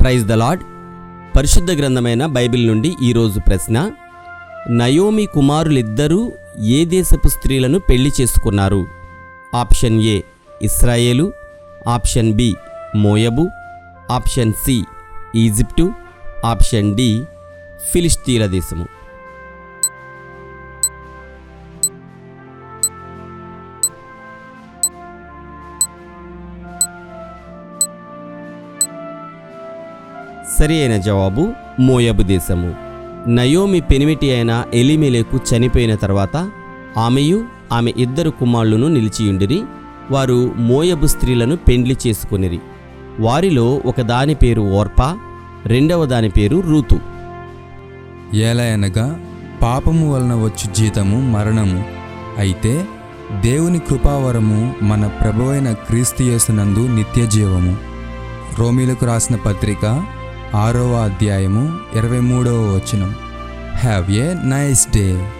Praise the lord పరిశుద్ధ గ్రంథమైన Bible నుండి ఈరోజు ప్రశ్న నయోమి కుమారులిద్దరూ ఏ దేశపు స్త్రీలను పెళ్ళి చేసుకున్నారు? ఆప్షన్ ఏ ఇస్రాయేలు option B Moab option C Egypt option D ఫిలిస్తీన్ల దేశము. సరి అయిన జవాబు మోయబు దేశము. నయోమి పెనిమిటి అయిన ఎలిమెలకు చనిపోయిన తర్వాత ఆమెయు ఆమె ఇద్దరు కుమారులను నిలిచియుండిరి వారు మోయబు స్త్రీలను పెండ్లి చేసుకునిరి. వారిలో ఒకదాని పేరు ఓర్పా రెండవ దాని పేరు రూతు. ఏలయనగా పాపము వలన వచ్చు జీతము మరణము అయితే దేవుని కృపావరము మన ప్రభువైన క్రీస్తు యేసునందు నిత్యజీవము. రోమిలకు రాసిన పత్రిక ఆరవ అధ్యాయము ఇరవై మూడవ వచనం. Have a nice day